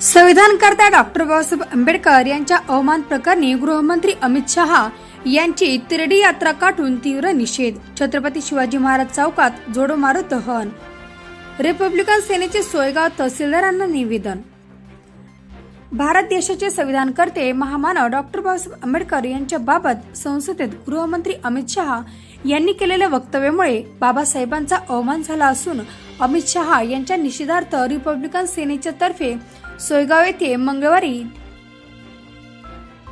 संविधानकर्ता doctor Babasaheb Ambedkar यांच्या अवमान प्रकरणी गृहमंत्री अमित शहा यांची तिरडी यात्रा काढून तीव्र निषेध. छत्रपती शिवाजी महाराज चौकात जोडो मारो दहन. रिपब्लिकन सेनेचे सोयगाव तहसीलदारांना निवेदन. भारत देशाचे संविधानकर्ते महामानव डॉक्टर बाबासाहेब आंबेडकर यांच्या बाबत संसदेत गृहमंत्री अमित शहा यांनी केलेल्या वक्तव्यामुळे बाबासाहेबांचा अवमान झाला असून अमित शहा यांच्या निषेधार्थ रिपब्लिकन सेनेच्या तर्फे सोयगाव येथे मंगळवारी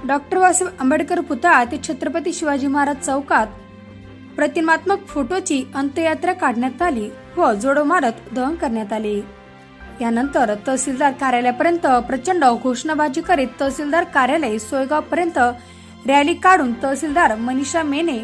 डॉक्टर बाबासाहेब आंबेडकर पुतळा ते छत्रपती शिवाजी महाराज चौकात प्रतिमात्मक फोटोची अंत्ययात्रा काढण्यात आली व जोडो मारत दहन करण्यात आले. यानंतर तहसीलदार कार्यालयापर्यंत प्रचंड घोषणाबाजी करीत तहसीलदार कार्यालय सोयगाव पर्यंत रॅली काढून तहसीलदार मनीषा मेने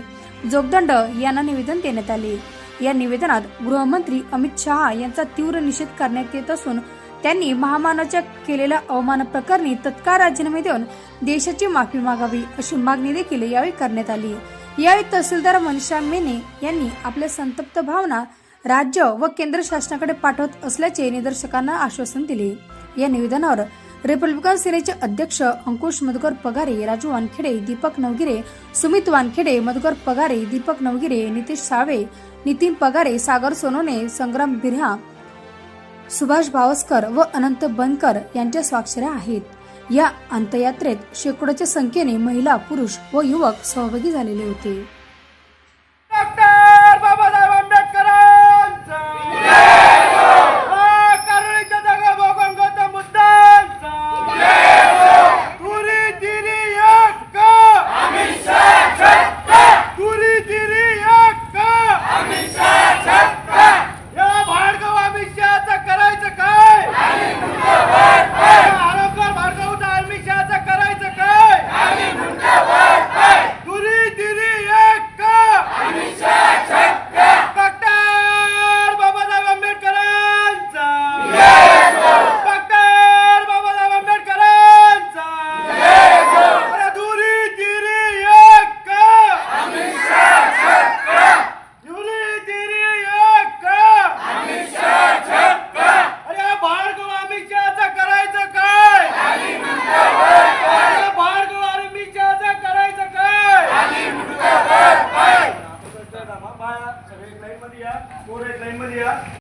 जोगदंड यांना निवेदन देण्यात आले. या निवेदनात गृहमंत्री अमित शहा यांचा तीव्र निषेध करण्यात येत असून त्यांनी महामानाच्या केलेल्या अवमान प्रकरणी तत्काळ राजीनामे देऊन देशाची माफी मागावी अशी मागणी देखील यावेळी करण्यात आली. यावेळी तहसीलदार मनीषा मेने यांनी आपल्या संतप्त भावना राज्य व केंद्र शासनाकडे पाठवत असल्याचे निदर्शकांना आश्वासन दिले. या निवेदनावर रिपब्लिकन सेनेचे अध्यक्ष अंकुश मधुकर पगारे राजू वानखेडे दीपक नवगिरे सुमित वानखेडे मधुकर पगारे दीपक नवगिरे नितीश सावे नितीन पगारे सागर सोनोने संग्राम बिर्हा सुभाष भावस्कर व अनंत बनकर यांच्या स्वाक्षऱ्या आहेत. या अंतयात्रेत शेकडोच्या संख्येने महिला पुरुष व युवक सहभागी झालेले होते.